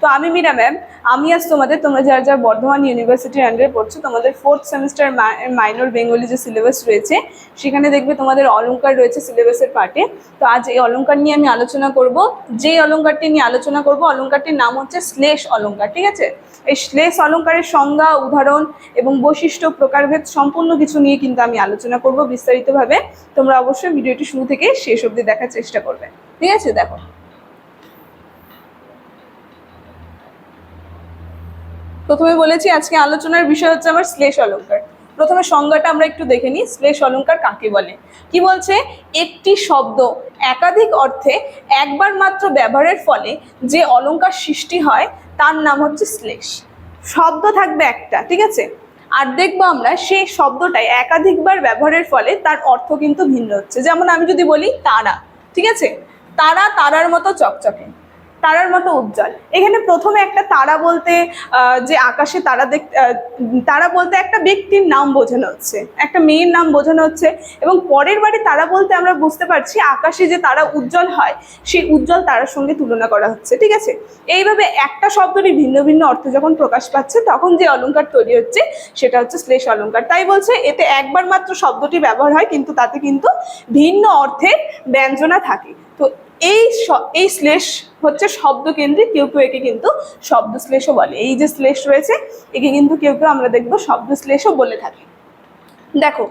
তো আমি মীরা ম্যাম আমি আজ তোমাদের, তোমরা যারা যারা বর্ধমান ইউনিভার্সিটির আন্ডারে পড়ছো, তোমাদের ফোর্থ সেমিস্টার মাইনর বেঙ্গলি যে সিলেবাস রয়েছে, সেখানে দেখবে তোমাদের অলংকার রয়েছে সিলেবাসের পার্টে তো আজ এই অলঙ্কার নিয়ে আমি আলোচনা করব। যে অলংকারটি নিয়ে আলোচনা করব অলঙ্কারটির নাম হচ্ছে শ্লেষ অলঙ্কার ঠিক আছে? এই শ্লেষ অলংকারের সংজ্ঞা, উদাহরণ এবং বৈশিষ্ট্য, প্রকারভেদ সম্পূর্ণ কিছু নিয়ে কিন্তু আমি আলোচনা করব বিস্তারিতভাবে। তোমরা অবশ্যই ভিডিওটি শুরু থেকে শেষ অবধি দেখার চেষ্টা করবে। ঠিক আছে? দেখো। প্রথমে বলেছি, আজকে আলোচনার বিষয় হচ্ছে আমার শ্লেষ অলঙ্কার। প্রথমে সংজ্ঞাটা আমরা একটু দেখে নিই, শ্লেষ অলঙ্কার কাকে বলে? কি বলছে? একটি শব্দ একাধিক অর্থে একবার মাত্র ব্যবহারের ফলে যে অলঙ্কার সৃষ্টি হয়, তার নাম হচ্ছে শ্লেষ। শব্দ থাকবে একটা, ঠিক আছে? আর দেখব আমরা সেই শব্দটাই একাধিকবার ব্যবহারের ফলে তার অর্থ কিন্তু ভিন্ন হচ্ছে। যেমন আমি যদি বলি, তারা, ঠিক আছে? তারা তারার মতো চকচকে। তারার মতো উজ্জ্বল। এখানে প্রথমে একটা তারা বলতে যে আকাশে তারা দেখ তারা বলতে একটা ব্যক্তির নাম বোঝানো হচ্ছে, একটা মেয়ের নাম বোঝানো হচ্ছে এবং পরের বারে তারা বলতে আমরা বুঝতে পারছি আকাশে যে তারা উজ্জ্বল হয়, সেই উজ্জ্বল তারার সঙ্গে তুলনা করা হচ্ছে, ঠিক আছে? এইভাবে একটা শব্দরই ভিন্ন ভিন্ন অর্থ যখন প্রকাশ পাচ্ছে, তখন যে অলংকার তৈরি হচ্ছে সেটা হচ্ছে শ্লেষ অলংকার তাই বলছে এতে একবার মাত্র শব্দটি ব্যবহার হয়, কিন্তু তাতে কিন্তু ভিন্ন অর্থের ব্যঞ্জনা থাকে। তো এই এই শ্লেষ হচ্ছে শব্দ কেন্দ্রিক কেউ কেউ একে কিন্তু শব্দ শ্লেষও বলে। এই যে শ্লেষ রয়েছে, একে কিন্তু কেউ কেউ আমরা দেখব শব্দ শ্লেষও বলে থাকি। দেখো,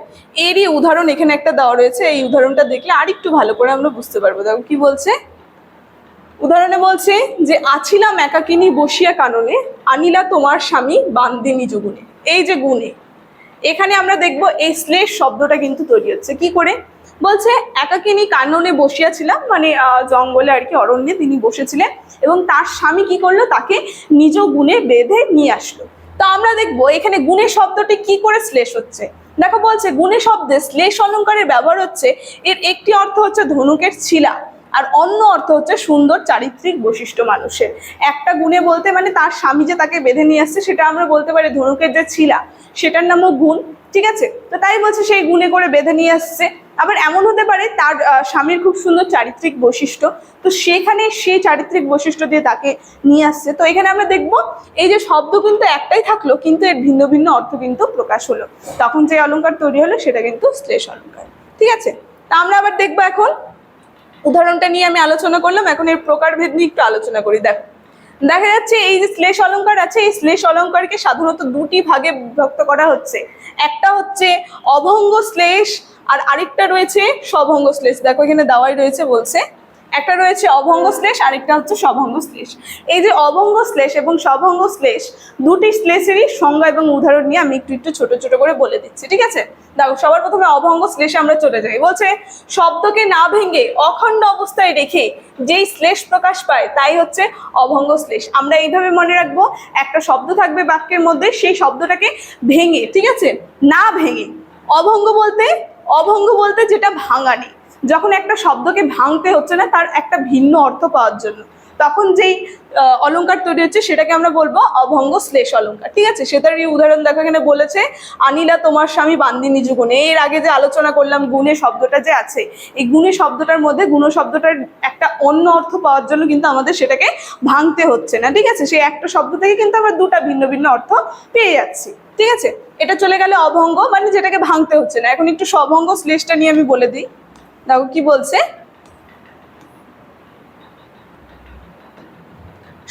এরই উদাহরণ এখানে একটা দেওয়া রয়েছে, এই উদাহরণটা দেখলে আরেকটু ভালো করে আমরা বুঝতে পারব। দেখো কি বলছে? উদাহরণে বলছে যে, আছিলাম একাকিনী বসিয়া কাননে, আনিলা তোমার স্বামী বান্দিনী যুগুনে। এই যে গুণে। এখানে আমরা দেখব এই শ্লেষ শব্দটা কিন্তু তৈরি হচ্ছে। কি করে? বলছে একাকিনী কাননে বসিয়াছিলাম মানে জঙ্গলে আর কি অরণ্যে তিনি বসেছিলেন এবং তার স্বামী কি করল? তাকে নিজ গুণে বেঁধে নিয়ে আসলো। তো আমরা দেখব, এখানে গুণে শব্দটি কি করে শ্লেষ হচ্ছে? দেখো বলছে, গুণে শব্দে শ্লেষ অলঙ্কারের ব্যবহার হচ্ছে, এর একটি অর্থ হচ্ছে ধনুকের ছিলা আর অন্য অর্থ হচ্ছে সুন্দর চারিত্রিক বৈশিষ্ট্য মানুষের। একটা গুণে বলতে মানে তার স্বামী যে তাকে বেঁধে নিয়ে আসছে, সেটা আমরা বলতে পারি ধনুকের যে ছিলা সেটার নামও গুণ, ঠিক আছে? তো তাই বলছে, সেই গুণে করে বেঁধে নিয়ে আসছে। আবার এমন হতে পারে তার স্বামীর খুব সুন্দর চারিত্রিক বৈশিষ্ট্য। তো সেখানে সেই চারিত্রিক বৈশিষ্ট্য দিয়ে তাকে নিয়ে আসছে। তো এখানে আমরা দেখব, এই যে শব্দ কিন্তু একটাই থাকল, কিন্তু এর ভিন্ন ভিন্ন অর্থ কিন্তু প্রকাশ হলো। তখন যে অলংকার তৈরি হলো, সেটা কিন্তু শ্লেষ অলংকার ঠিক আছে? তা আমরা আবার দেখব এখন। উদাহরণটা নিয়ে আমি আলোচনা করলাম, এখন এর প্রকারভেদ নিয়ে একটু আলোচনা করি। দেখো, দেখা যাচ্ছে এই যে শ্লেষ অলংকার আছে, এই শ্লেষ অলঙ্কারকে সাধারণত দুটি ভাগে বিভক্ত করা হচ্ছে। একটা হচ্ছে অভঙ্গ শ্লেষ আর আরেকটা রয়েছে সভঙ্গ শ্লেষ। দেখো, এখানে দাওয়াই রয়েছে, বলছে। একটা রয়েছে অভঙ্গ শ্লেষ, আরেকটা হচ্ছে সভঙ্গ শ্লেষ। এই যে অভঙ্গ শ্লেষ এবং সভঙ্গ শ্লেষ, দুটি শ্লেষেরই সংজ্ঞা এবং উদাহরণ নিয়ে আমি একটু একটু ছোট ছোট করে বলে দিচ্ছি, ঠিক আছে? দেখো, সবার প্রথমে অভঙ্গ শ্লেষে আমরা চলে যাই। বলছে, শব্দকে না ভেঙে অখণ্ড অবস্থায় রেখে যেই শ্লেষ প্রকাশ পায়, তাই হচ্ছে অভঙ্গ শ্লেষ। আমরা এইভাবে মনে রাখব, একটা শব্দ থাকবে বাক্যের মধ্যে, সেই শব্দটাকে ভেঙে, ঠিক আছে? না ভেঙে। অভঙ্গ বলতে অভঙ্গ বলতে যেটা ভাঙানি। যখন একটা শব্দকে ভাঙতে হচ্ছে না, তার একটা ভিন্ন অর্থ পাওয়ার জন্য। তখন যেই অলঙ্কার তৈরি হচ্ছে সেটাকে আমরা বলব অভঙ্গ শ্লেষ অলংকার। ঠিক আছে? সেটারই উদাহরণ দেখো এখানে বলেছে, আনিলা তোমার স্বামী বান্দিনী যুগুনে এর আগে যে আলোচনা করলাম, গুণে শব্দটা যে আছে। এই গুণে শব্দটার মধ্যে গুণ শব্দটার একটা অন্য অর্থ পাওয়ার জন্য কিন্তু আমাদের সেটাকে ভাঙতে হচ্ছে না। ঠিক আছে? সেই একটা শব্দ থেকে কিন্তু আমরা দুটা ভিন্ন ভিন্ন অর্থ পেয়ে যাচ্ছি। ঠিক আছে? এটা চলে গেলে অভঙ্গ মানে যেটাকে ভাঙতে হচ্ছে না। এখন একটু সভঙ্গ শ্লেষটা নিয়ে আমি বলে দিই। দেখো কি বলছে?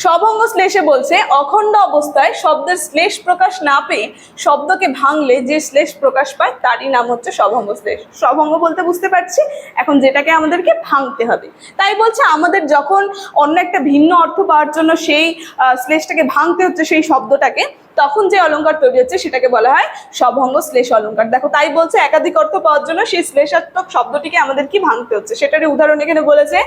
সভঙ্গ শ্লেষে বলছে, অখণ্ড অবস্থায় শব্দের শ্লেষ প্রকাশ না পেয়ে শব্দকে ভাঙলে যে শ্লেষ প্রকাশ পায় তারই নাম হচ্ছে সভঙ্গ শ্লেষ। সভঙ্গ বলতে বুঝতে পারছি, এখন যেটাকে আমাদেরকে ভাঙতে হবে। তাই বলছে, আমাদের যখন অন্য একটা ভিন্ন অর্থ পাওয়ার জন্য সেই শ্লেষটাকে ভাঙতে হচ্ছে, সেই শব্দটাকে, তখন যে অলঙ্কার তৈরি হচ্ছে সেটাকে বলা হয় সভঙ্গ শ্লেষ অলঙ্কার। দেখো, তাই বলছে, একাধিক অর্থ পাওয়ার জন্য সেই শ্লেষাত্মক শব্দটিকে আমাদের কি ভাঙতে হচ্ছে? সেটারই উদাহরণ এখানে বলেছে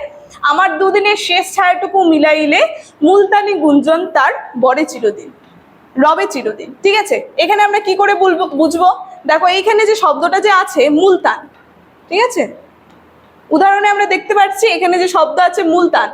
আমার দুদিনের শেষ ছায়াটুকু মিলাইলে মুলতানি গুঞ্জন তার বরে চিরদিন, রবে চিরদিন। ঠিক আছে? এখানে আমরা কি করে বলব, বুঝব? দেখো, এইখানে যে শব্দটা যে আছে, মুলতান, ঠিক আছে? উদাহরণে আমরা দেখতে পাচ্ছি, এখানে যে শব্দ আছে মুলতান,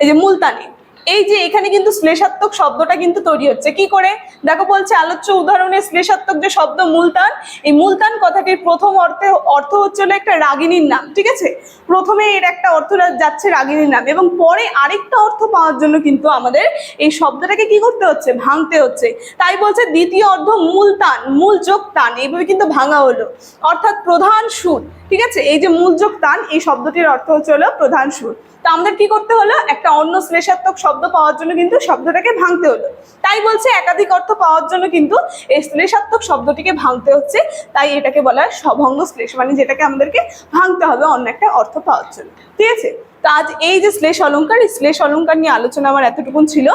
এই যে মুলতানি। এই যে এখানে কিন্তু শ্লেষাত্মক শব্দটা কিন্তু তৈরি হচ্ছে। কি করে? দেখো বলছে আলোচ্য উদাহরণে শ্লেষাত্মক যে শব্দ মূলতান, এই মূলতান কথাটির প্রথম অর্থে, অর্থ হচ্ছে হলো একটা রাগিনীর নাম, ঠিক আছে? প্রথমে এর একটা অর্থ যাচ্ছে রাগিনীর নাম এবং পরে আরেকটা অর্থ পাওয়ার জন্য কিন্তু আমাদের এই শব্দটাকে কি করতে হচ্ছে? ভাঙতে হচ্ছে। তাই বলছে দ্বিতীয় অর্ধ মূল টান মূল যোগ টান এইভাবে কিন্তু ভাঙা হলো। অর্থাৎ প্রধান সুর, ঠিক আছে? এই যে মূল যোগ টান এই শব্দটির অর্থ হচ্ছে হলো প্রধান সুর। তা আমাদের কি করতে হলো? একটা অন্য শ্লেষাত্মক শব্দ পাওয়ার জন্য কিন্তু শব্দটাকে ভাঙতে হলো। তাই বলছে একাধিক অর্থ পাওয়ার জন্য কিন্তু এই শ্লেষাত্মক শব্দটিকে ভাঙতে হচ্ছে। তাই এটাকে বলা হয় সভঙ্গ শ্লেষ মানে যেটাকে আমাদেরকে ভাঙতে হবে অন্য একটা অর্থ পাওয়ার জন্য। ঠিক আছে? তো আজ এই যে শ্লেষ অলঙ্কার, এই শ্লেষ অলঙ্কার নিয়ে আলোচনা আমার এতটুকুন ছিল।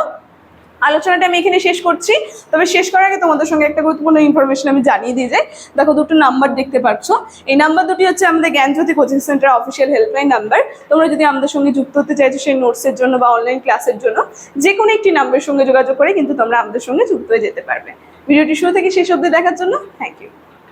আলোচনাটা আমি এখানে শেষ করছি। তবে শেষ করার আগে তোমাদের সঙ্গে একটা গুরুত্বপূর্ণ ইনফরমেশন আমি জানিয়ে দিই যে, দেখো দুটো নাম্বার দেখতে পাচ্ছ এই নাম্বার দুটি হচ্ছে আমাদের Gyanjyoti coaching centre official helpline number তোমরা যদি আমাদের সঙ্গে যুক্ত হতে চাইছো সেই নোটসের জন্য বা অনলাইন ক্লাসের জন্য যে কোনো একটি নাম্বারের সঙ্গে যোগাযোগ করে কিন্তু তোমরা আমাদের সঙ্গে যুক্ত হয়ে যেতে পারবে। ভিডিওটি শুরু থেকে শেষ অব্দি দেখার জন্য থ্যাংক ইউ